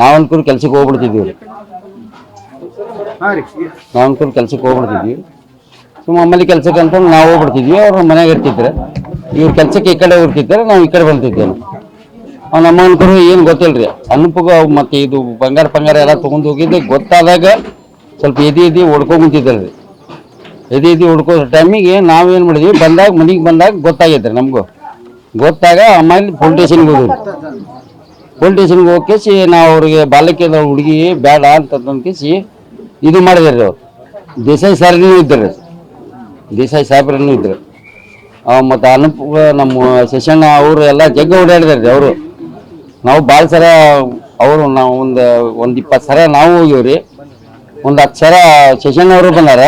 ನಾವು ಕೆಲಸಕ್ಕೆ ಕೆಲ್ಸಕ್ಕೆ ಹೋಗ್ಬಿಡ್ತಿದ್ವಿ ರೀ ಹಾಂ ರೀ ನಾವು ಅನ್ಕೂರು ಕೆಲ್ಸಕ್ಕೆ ಹೋಗ್ಬಿಡ್ತಿದ್ವಿ. ಸುಮ್ಮ ಆಮೇಲೆ ಕೆಲ್ಸಕ್ಕೆ ಅಂತ ನಾವು ಹೋಗ್ಬಿಡ್ತಿದ್ವಿ ಅವ್ರು ಮನೆಗೆ ಇರ್ತಿದ್ರೆ. ಇವ್ರು ಕೆಲ್ಸಕ್ಕೆ ಈ ಕಡೆ ಹೋಗ್ತಿದ್ದಾರೆ ನಾವು ಈ ಕಡೆ ಬಂದಿದ್ದೇವೆ. ಅವ್ನ ನಮ್ಮ ಅನ್ಕೊಂಡು ಏನು ಗೊತ್ತಿಲ್ರಿ ಅನುಪಗ ಮತ್ತೆ ಇದು ಬಂಗಾರ ಪಂಗಾರ ಎಲ್ಲ ತೊಗೊಂಡು ಹೋಗಿದ್ದೆ. ಗೊತ್ತಾದಾಗ ಸ್ವಲ್ಪ ಎದಿ ಎದಿ ಹೊಡ್ಕೊಂಡ್ ಎದಿ ಎದಿ ಹೊಡ್ಕೋ ಟೈಮಿಗೆ ನಾವೇನು ಮಾಡಿದ್ವಿ ಬಂದಾಗ ಮನೆಗೆ ಬಂದಾಗ ಗೊತ್ತಾಗೈತ್ರಿ ನಮಗೂ. ಗೊತ್ತಾಗ ಆಮೇಲೆ ಪೊಲೀಸ್ ಸ್ಟೇಷನ್ಗೆ ಪೊಲೀಸ್ ಸ್ಟೇಷನ್ಗೆ ಹೋಗಿ ನಾವು ಅವ್ರಿಗೆ ಬಾಲಕಿಯದ ಹುಡುಗಿ ಬೇಡ ಅಂತ ಕೇಸಿ ಇದು ಮಾಡಿದಾರೆ ಅವ್ರು. ದೇಸಾಯಿ ಇದ್ದರು ಇದ್ದಾರೆ. ದೇಸಾಯಿ ಸಾಹೇಬ್ರೂ ಇದ್ದರು. ಮತ್ತು ಅನುಪ, ನಮ್ಮ ಶಶಣ್ಣ ಅವರು ಎಲ್ಲ ಜಗ್ಗ ಓಡಾಡಿದಾರೆ ಅವರು. ನಾವು ಭಾಳ ಸರ ಅವರು, ನಾವು ಒಂದು ಒಂದು ಇಪ್ಪತ್ತು ಸರ ನಾವು ಹೋಗಿವ್ರಿ. ಒಂದು ಹತ್ತು ಸರ ಶಶಣ್ಣ ಅವರು ಬಂದಾರ.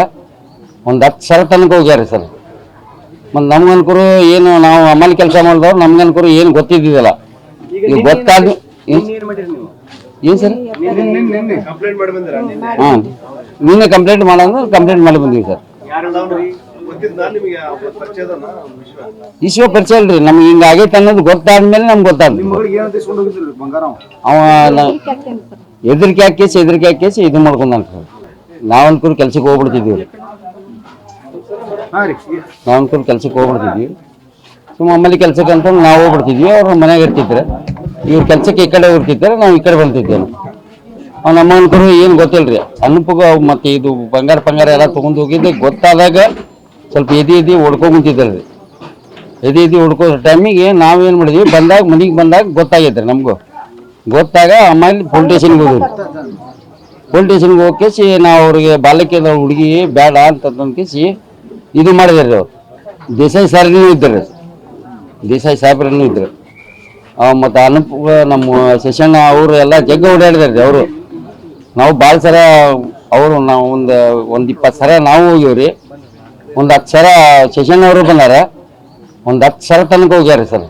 ಒಂದು ಹತ್ತು ಸರ ತನಕ ಹೋಗ್ಯಾರ ಸರ್. ಮತ್ತು ನಮ್ಗೆ ಅನ್ಕೂರು ಏನು, ನಾವು ಅಮಲ್ ಕೆಲಸ ಮಾಡಿದವ್ರು ನಮ್ಗೆ ಅನ್ಕೂರು ಏನು ಗೊತ್ತಿದ್ದಿದ್ದಲ್ಲ ಈಗ ಗೊತ್ತಾದ ಏನು ಸರ್? ಕಂಪ್ಲೇಂಟ್ ಮಾಡಿ ಬಂದಿರ? ಹಾಂ. ನಿನ್ನೆ ಕಂಪ್ಲೇಂಟ್ ಮಾಡಂದ್ರೆ ಕಂಪ್ಲೇಂಟ್ ಮಾಡಿ ಬಂದೀವಿ ಸರ್. ಈಶ್ವ ಪರಿಚಯ ಇಲ್ರಿ ನಮ್ಗೆ ಹಿಂಗ ಆಗೈತೆ ಅನ್ನೋದು ಗೊತ್ತಾದ್ಮೇಲೆ ನಮ್ಗೆ ಗೊತ್ತಾದ ಮಗಳಿಗೆ ಏನು ತಿಸ್ಕೊಂಡು ಹೋಗಿದ್ರಿ ಬಂಗಾರ ಅವ ಹೆದರಿಕೆ ಹಾಕೇಸಿ ಹೆದರಿಕೆ ಹಾಕೇಸಿ ಇದು ಮಾಡ್ಕೊಂಡ್ ಸರ್. ನಾವು ಅನ್ಕೂರು ಕೆಲ್ಸಕ್ಕೆ ಹೋಗ್ಬಿಡ್ತಿದ್ವಿ ನಾವ್ ಅನ್ಕೊಂಡು ನಾವು ಅನ್ಕೂರು ಕೆಲ್ಸಕ್ಕೆ ಹೋಗ್ಬಿಡ್ತಿದ್ವಿ ಸುಮ್ಮ ಆಮೇಲೆ ಕೆಲ್ಸಕ್ಕೆ ಅಂತ ನಾವು ಹೋಗ್ಬಿಡ್ತಿದ್ವಿ, ಅವ್ರ ಮನೆಗೆ ಇರ್ತಿದ್ರೆ. ಇವ್ರ ಕೆಲ್ಸಕ್ಕೆ ಈ ಕಡೆ ಹೋಗ್ತಿದ್ದಾರೆ ನಾವು ಈ ಕಡೆ ಬಂದಿದ್ದೇವೆ ಅವ್ನ ನಮ್ಮ ಅನ್ಕೂರು ಏನು ಗೊತ್ತಿಲ್ಲ ರೀ ಅನುಪಗ ಮತ್ತೆ ಇದು ಬಂಗಾರ ಬಂಗಾರ ಎಲ್ಲ ತೊಗೊಂಡು ಹೋಗಿದ್ದೆ. ಗೊತ್ತಾದಾಗ ಸ್ವಲ್ಪ ಎದಿ ಎದಿ ಹೊಡ್ಕೊಂಡ್ ರೀ ಎದಿ ಎದಿ ಹೊಡ್ಕೋ ಟೈಮಿಗೆ ನಾವೇನು ಮಾಡಿದ್ವಿ, ಬಂದಾಗ ಮನೆಗೆ ಬಂದಾಗ ಗೊತ್ತಾಗೈತೆ ನಮಗೂ. ಗೊತ್ತಾಗ ಆಮೇಲೆ ಪೊಲೀಸ್ ಸ್ಟೇಷನ್ಗೆ ಹೋಗಿದ್ವಿ. ಪೊಲೀಸ್ ಸ್ಟೇಷನ್ಗೆ ಹೋಗಿ ನಾವು ಅವ್ರಿಗೆ ಬಾಲಕಿಯದ ಹುಡುಗಿ ಬೇಡ ಅಂತ ಕೇಸಿ ಇದು ಮಾಡಿದ್ರಿ ಅವ್ರು. ದೇಸಾಯಿ ಸಾರ್ಗೂ ಇದ್ದಾರೆ ದೇಸಾಯಿ ಸಾಹೇಬ್ರನ್ನು ಇದ್ರು. ಮತ್ತು ಅನುಪ ನಮ್ಮ ಶಶಣ್ಣ ಅವರು ಎಲ್ಲ ಜಗ್ಗ ಓಡಾಡಿದಾರೆ ರೀ ಅವರು. ನಾವು ಭಾಳ ಸರ ಅವರು ನಾವು ಒಂದು ಒಂದು ಇಪ್ಪತ್ತು ಸರ ನಾವು ಹೋಗಿವ್ರಿ. ಒಂದು ಹತ್ತು ಸರ ಶಶಣ್ಣ ಅವರು ಬಂದಾರ. ಒಂದು ಹತ್ತು ಸರ ತನಕ ಹೋಗ್ಯಾರ ಸರ್.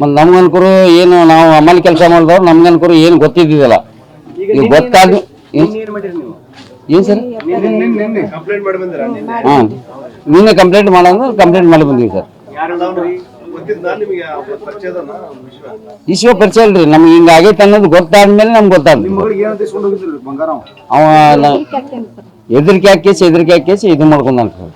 ಮತ್ತು ನಮ್ಗೆ ಅನ್ಕೂರು ಏನು ನಾವು ಅಮಲ್ ಕೆಲಸ ಮಾಡಿದವ್ರು ನಮ್ಗೆ ಅನ್ಕೂರು ಏನು ಗೊತ್ತಿದ್ದಿದ್ದಲ್ಲ. ಈಗ ಗೊತ್ತಾದ ಏನು? ಸರ್? ಹಾಂ. ನಿನ್ನೆ ಕಂಪ್ಲೇಂಟ್ ಮಾಡೋದು ಕಂಪ್ಲೇಂಟ್ ಮಾಡಿ ಬಂದೀವಿ ಸರ್. ಈಶ್ವ ಪರಿಚಯ ಅಲ್ರಿ ನಮ್ಗೆ ಹಿಂಗ ಆಗೈತೆ ಅನ್ನೋದು ಗೊತ್ತಾದ್ಮೇಲೆ. ನಮ್ಗೆ ಗೊತ್ತಾದ ಅವ ಹೆದರಿಕೆ ಹಾಕೇಸಿ ಹೆದರಿಕೆ ಹಾಕೇಸಿ ಇದು ಮಾಡ್ಕೊಂಡಂತ ಸರ್.